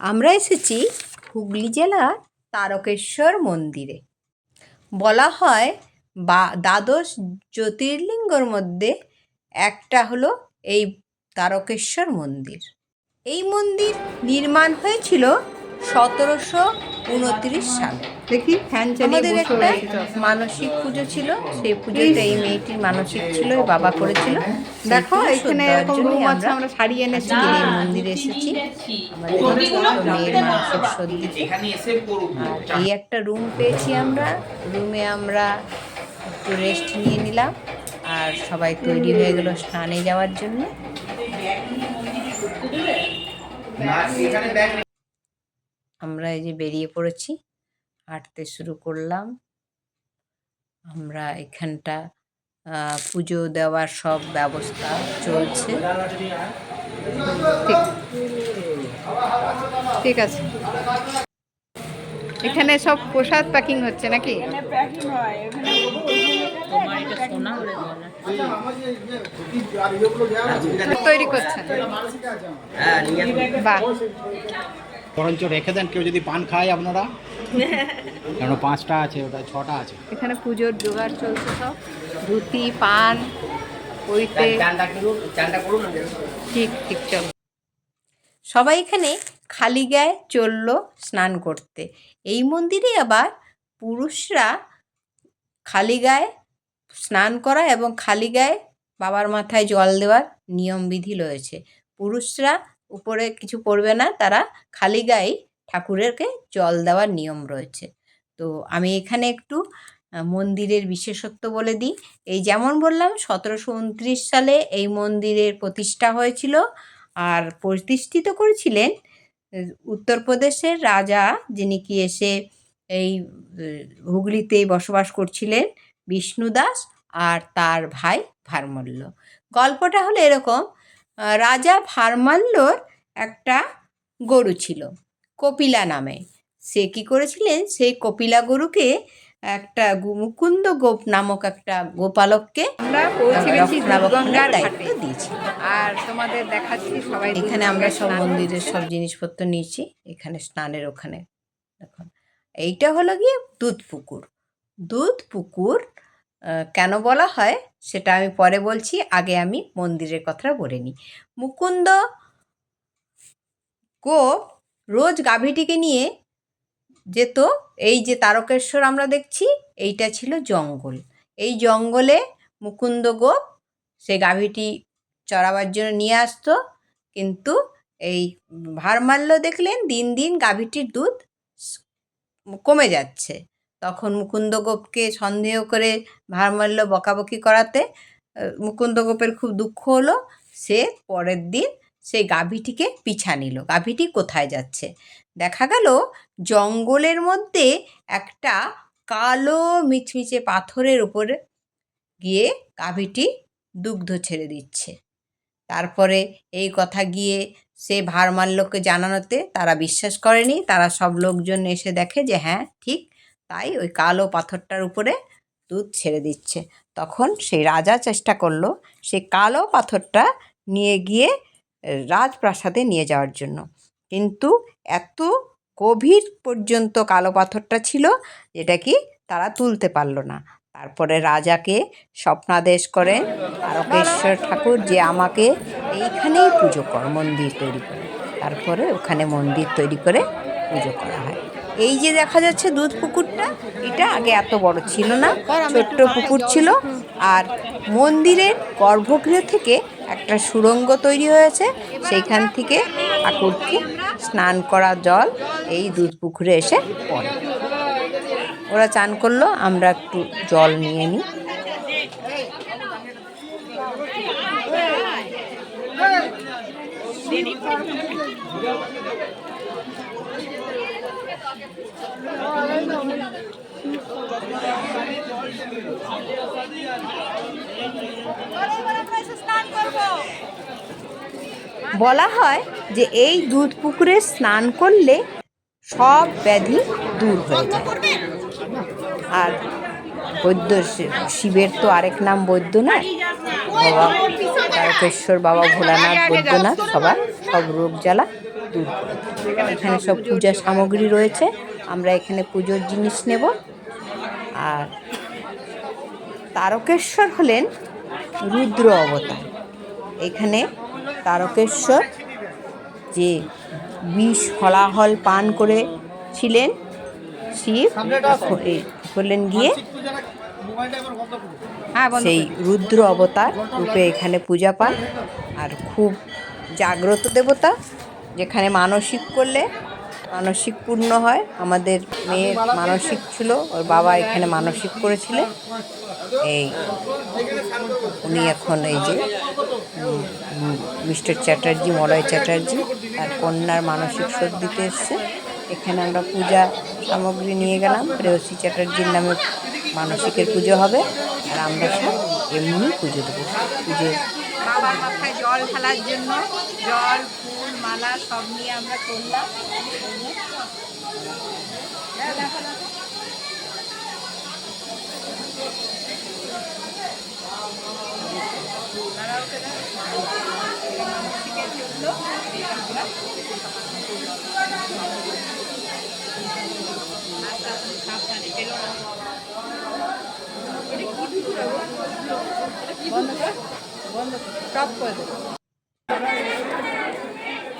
আমরা এসেছি হুগলি জেলার তারকেশ্বর মন্দিরে। বলা হয় বা দ্বাদশ জ্যোতির্লিঙ্গর মধ্যে একটা হলো এই তারকেশ্বর মন্দির। এই মন্দির নির্মাণ হয়েছিল সতেরোশো উনত্রিশ সালে। দেখি ফ্যান চালিয়ে আমাদের বসে একটা রয়েছে মানসিক পুজো ছিল সেই পুজোতে এই মেয়েটির মানসিক ছিল বাবা করেছিল। দেখো এখানে এরকম রুম আছে আমরা সারিয়ে এনেছি। এই মন্দিরে এসেছি। মেয়ের মানসিক শোধ দিতে এখানে এসে করুন আর এই একটা রুম পেয়েছি আমরা। রুমে আমরা একটু রেস্ট নিয়ে নিলাম আর সবাই তৈরি হয়ে গেল স্নানে যাওয়ার জন্য। আমরা এই যে বেরিয়ে পড়েছি। হাঁটতে শুরু করলাম। আমরা এখানটা আহ, পুজো দেওয়ার সব ব্যবস্থা চলছে। ঠিক। ঠিক আছে। এখানে সব প্রসাদ প্যাকিং হচ্ছে নাকি? তৈরি করছেন? হ্যাঁ বাহ। বরঞ্চ রেখে দেন কেউ যদি পান খায় আপনারা। কেন পাঁচটা আছে ওটা ছটা আছে। এখানে পুজোর জোগাড় চলছে সব। ধুতি পান করুন ঠিক ঠিক চল। সবাই এখানে খালি গায়ে চলল স্নান করতে। এই মন্দিরে আবার পুরুষরা খালি গায়ে স্নান করা এবং খালি গায়ে বাবার মাথায় জল দেওয়ার নিয়মবিধি রয়েছে। পুরুষরা উপরে কিছু পরবে না, তারা খালি গায়ে ঠাকুরেরকে জল দেওয়ার নিয়ম রয়েছে। তো আমি এখানে একটু মন্দিরের বিশেষত্ব বলে দিই। এই যেমন বললাম, সতেরোশো উনত্রিশ সালে এই মন্দিরের প্রতিষ্ঠা হয়েছিল আর প্রতিষ্ঠিত করেছিলেন উত্তরপ্রদেশের রাজা যিনি কি এসে এই হুগলিতে বসবাস করছিলেন, বিষ্ণুদাস আর তার ভাই ভারমল্ল। গল্পটা হলো এরকম রাজা ভারমাল্যর একটা গরু ছিল কপিলা নামে। সে কি করেছিলেন? সেই কপিলা গরুকে একটা মুকুন্দ গোপ নামক একটা গোপালককে আমরা পৌঁছে গেছি দায়িত্ব ঘাটে। দিয়েছিল। আর তোমাদের দেখাচ্ছি সবাই এখানে আমরা সব মন্দিরের সব জিনিসপত্র নিয়েছি এখানে স্নানের ওখানে। দেখুন এইটা হলো গিয়ে দুধ পুকুর দুধ পুকুর কেন বলা হয় সেটা আমি পরে বলছি, আগে আমি মন্দিরের কথাটা বলে নিই। মুকুন্দ গোপ রোজ গাভীটিকে নিয়ে যেত, এই যে তারকেশ্বর আমরা দেখছি, এইটা ছিল জঙ্গল। এই জঙ্গলে মুকুন্দ গোপ সে গাভীটি চড়াবার জন্য নিয়ে আসতো, কিন্তু এই ভারমাল্য দেখলেন, দিন দিন গাভীটির দুধ কমে যাচ্ছে। তখন মুকুন্দ গোপকে সন্দেহ করে ভারমাল্য বকাবকি করাতে আহ, মুকুন্দ গোপের খুব দুঃখ হলো সে পরের দিন সেই গাভীটিকে পিছা নিল। গাভীটি কোথায় যাচ্ছে? দেখা গেল জঙ্গলের মধ্যে একটা কালো মিচমিচে পাথরের উপরে গিয়ে গাভীটি দুগ্ধ ছেড়ে দিচ্ছে। তারপরে এই কথা গিয়ে সে ভারমাল্যকে জানানোতে তারা বিশ্বাস করেনি। তারা সব লোকজন এসে দেখে যে হ্যাঁ ঠিক তাই ওই কালো পাথরটার উপরে দুধ ছেড়ে দিচ্ছে। তখন সেই রাজা চেষ্টা করল সেই কালো পাথরটা নিয়ে গিয়ে রাজপ্রাসাদে নিয়ে যাওয়ার জন্য। কিন্তু এত গভীর পর্যন্ত কালো পাথরটা ছিল যেটা কি তারা তুলতে পারল না। তারপরে রাজাকে স্বপ্নাদেশ করেন তারকেশ্বর ঠাকুর, যে আমাকে এইখানেই পুজো কর, মন্দির তৈরি করে। তারপরে ওখানে মন্দির তৈরি করে পুজো করা হয়। এই যে দেখা যাচ্ছে দুধ পুকুরটা, এটা আগে এত বড় ছিল না, ছোট্ট পুকুর ছিল। আর মন্দিরের গর্ভগৃহ থেকে একটা সুড়ঙ্গ তৈরি হয়েছে, সেইখান থেকে ঠাকুরকে স্নান করা জল এই দুধ পুকুরে এসে পড়ে। ওরা চান করল, আমরা একটু জল নিয়ে নিই। বলা হয় যে এই দুধ পুকুরে স্নান করলে সব ব্যাধি দূর হয়ে যায়। আর বৈদ্য শিবের তো আরেক নাম বৈদ্যনাথ, বাবা তারকেশ্বর, বাবা ভোলানাথ, বৈদ্যনাথ, সবার সব রোগ জ্বালা দূর এখানে সব পূজার সামগ্রী রয়েছে। আমরা এখানে পুজোর জিনিস নেব। আর তারকেশ্বর হলেন রুদ্র অবতার। এখানে তারকেশ্বর যে বিষ হলাহল পান করেছিলেন শিব এখন হলেন গিয়ে হ্যাঁ সেই রুদ্র অবতার রূপে এখানে পূজা পান। আর খুব জাগ্রত দেবতা যেখানে মানসিক করলে মানসিক পূর্ণ হয়। আমাদের মেয়ের মানসিক ছিল, ওর বাবা এখানে মানসিক করেছিলেন এই, উনি এখন এই যে মিস্টার চ্যাটার্জি, মলয় চ্যাটার্জি, তার কন্যার মানসিক শোধ দিতে এসছে। এখানে আমরা পূজা সামগ্রী নিয়ে গেলাম। প্রেয়সী চ্যাটার্জির নামে মানসিকের পুজো হবে। আর আমরা সব এমনি পুজো দেবো। পুজো বাবার মাথায় জল ঢালার জন্য, জল মালা সব নিয়ে আমরা করলাম। সব করে। দেবো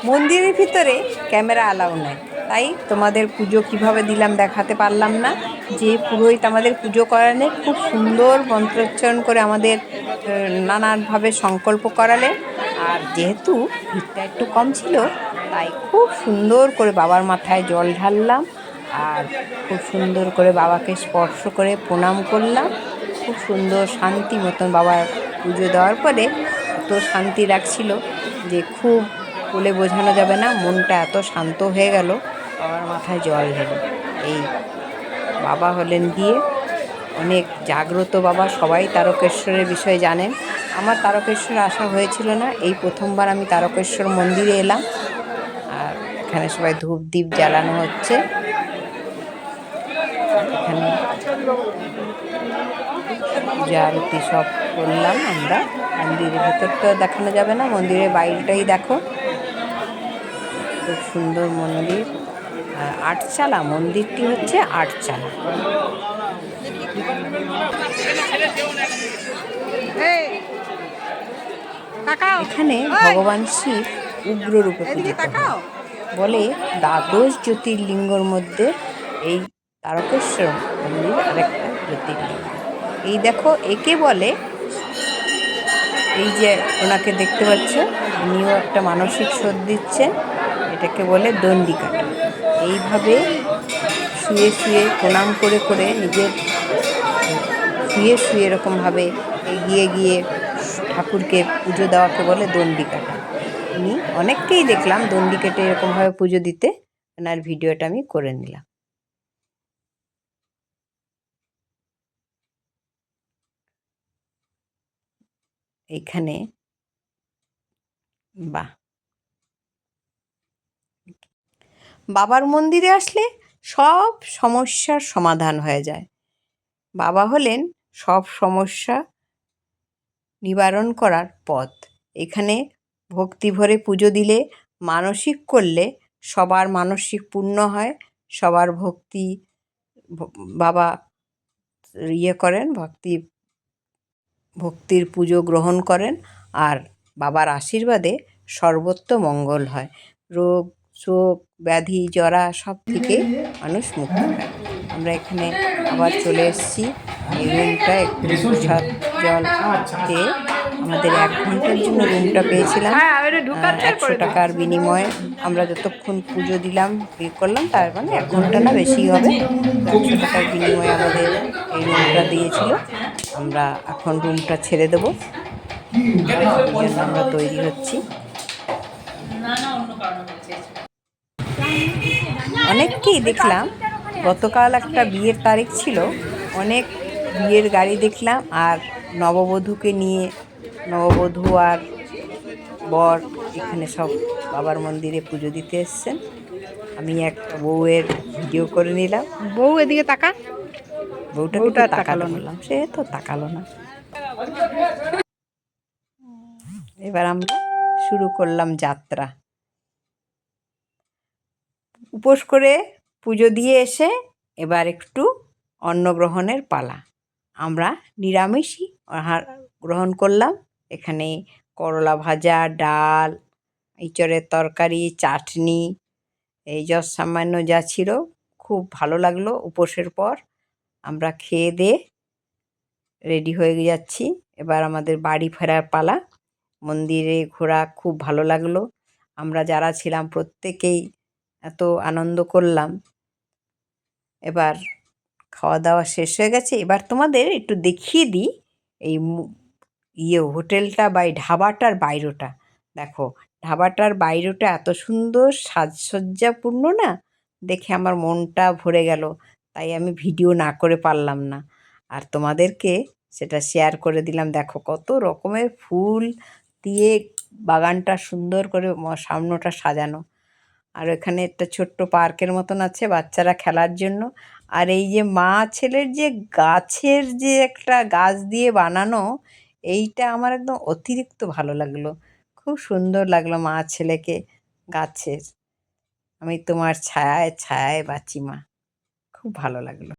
মন্দিরের ভিতরে ক্যামেরা অ্যালাউ নেই। তাই তোমাদের পুজো কীভাবে দিলাম দেখাতে পারলাম না। যে পুরোহিত আমাদের পুজো করালেন, খুব সুন্দর মন্ত্রোচ্চারণ করে আমাদের নানানভাবে সংকল্প করালেন। আর যেহেতু ভিড়টা একটু কম ছিল, তাই খুব সুন্দর করে বাবার মাথায় জল ঢাললাম। আর খুব সুন্দর করে বাবাকে স্পর্শ করে প্রণাম করলাম। খুব সুন্দর শান্তি মতন বাবার পুজো দেওয়ার পরে এত শান্তি লাগছিল যে খুব বলে বোঝানো যাবে না, মনটা এত শান্ত হয়ে গেল, বাবার মাথায় জল ঢেলে। এই বাবা হলেন গিয়ে অনেক জাগ্রত বাবা, সবাই তারকেশ্বরের বিষয়ে জানেন। আমার তারকেশ্বর আসা হয়েছিল না, এই প্রথমবার আমি তারকেশ্বর মন্দিরে এলাম। আর এখানে সবাই ধূপ দ্বীপ জ্বালানো হচ্ছে। এখানে পূজা সব করলাম আমরা। মন্দিরের ভেতরটা দেখানো যাবে না, মন্দিরের বাইরেটাই দেখো। খুব সুন্দর মন্দির। আর আটচালা মন্দিরটি হচ্ছে আটচালা। এখানে ভগবান শিব উগ্র রূপে বলে দ্বাদশ জ্যোতির্লিঙ্গর মধ্যে এই তারকেশ্বর মন্দির আরেকটা জ্যোতির্লিঙ্গ। এই দেখো একে বলে এই যে ওনাকে দেখতে পাচ্ছ উনিও একটা মানসিক শোধ দিচ্ছেন। এটাকে বলে দণ্ডিকাটা এইভাবে শুয়ে শুয়ে প্রণাম করে করে নিজের শুয়ে শুয়ে এরকমভাবে এগিয়ে গিয়ে ঠাকুরকে পুজো দেওয়াকে বলে দণ্ডিকাটা। উনি অনেককেই দেখলাম দণ্ডি কেটে এরকমভাবে পুজো দিতে। ওনার ভিডিওটা আমি করে নিলাম। এইখানে বাহ! বাবার মন্দিরে আসলে সব সমস্যার সমাধান হয়ে যায়। বাবা হলেন সব সমস্যা নিবারণ করার পথ। এখানে ভক্তি ভরে পুজো দিলে মানসিক করলে সবার মানসিক পূর্ণ হয়, সবার ভক্তি বাবা ইয়ে করেন, ভক্তি, ভক্তির পুজো গ্রহণ করেন আর বাবার আশীর্বাদে সর্বত্র মঙ্গল হয়। রোগ শোক ব্যাধি জরা সব থেকে মানুষ মুক্ত হয়। আমরা এখানে আবার চলে এসেছি। এই রুমটা একটু প্রসাদ জল খেয়ে আমাদের এক ঘণ্টার জন্য রুমটা পেয়েছিলাম। হ্যাঁ একশো টাকার বিনিময়ে আমরা যতক্ষণ পুজো দিলাম ইয়ে করলাম তার মানে এক ঘণ্টা না বেশি হবে। একশো টাকার বিনিময়ে আমাদের এই রুমটা দিয়েছিল। আমরা এখন রুমটা ছেড়ে দেবো। আমরা তৈরি হচ্ছি। অনেককেই দেখলাম। গতকাল একটা বিয়ের তারিখ ছিল। অনেক বিয়ের গাড়ি দেখলাম আর নববধূকে নিয়ে নববধূ আর বর এখানে সব বাবার মন্দিরে পুজো দিতে এসছেন। আমি এক বউয়ের ভিডিও করে নিলাম। বউ এদিকে তাকা বউটা বউটা তাকালো তাকালো না। বললাম সে তো তাকালো না। এবার আমরা শুরু করলাম যাত্রা। উপোস করে পুজো দিয়ে এসে এবার একটু অন্নগ্রহণের পালা। আমরা নিরামিষই আহার গ্রহণ করলাম। এখানে করলা ভাজা, ডাল ইঁচড়ের তরকারি, চাটনি, এই যৎ সামান্য যা ছিল, খুব ভালো লাগল উপোসের পর। আমরা খেয়ে দিয়ে রেডি হয়ে যাচ্ছি। এবার আমাদের বাড়ি ফেরার পালা। মন্দিরে ঘোরা খুব ভালো লাগল। আমরা যারা ছিলাম প্রত্যেকেই এত আনন্দ করলাম। এবার খাওয়া দাওয়া শেষ হয়ে গেছে। এবার তোমাদের একটু দেখিয়ে দিই এই ইয়ে হোটেলটা বা এই ধাবাটার বাইরেটা। দেখো, ধাবাটার বাইরেটা এত সুন্দর সাজসজ্জাপূর্ণ না? দেখে আমার মনটা ভরে গেল। তাই আমি ভিডিও না করে পারলাম না। আর তোমাদেরকে সেটা শেয়ার করে দিলাম। দেখো, কত রকমের ফুল দিয়ে বাগানটা সুন্দর করে সামনেটা সাজানো। আর এখানে একটা ছোট্ট পার্কের মতন আছে বাচ্চারা খেলার জন্য। আর এই যে মা ছেলের যে গাছের যে একটা গাছ দিয়ে বানানো, এইটা আমার একদম অতিরিক্ত ভালো লাগল। খুব সুন্দর লাগল মা ছেলেকে গাছের। আমি তোমার ছায়ায় ছায়ায় বাঁচি মা। খুব ভালো লাগল।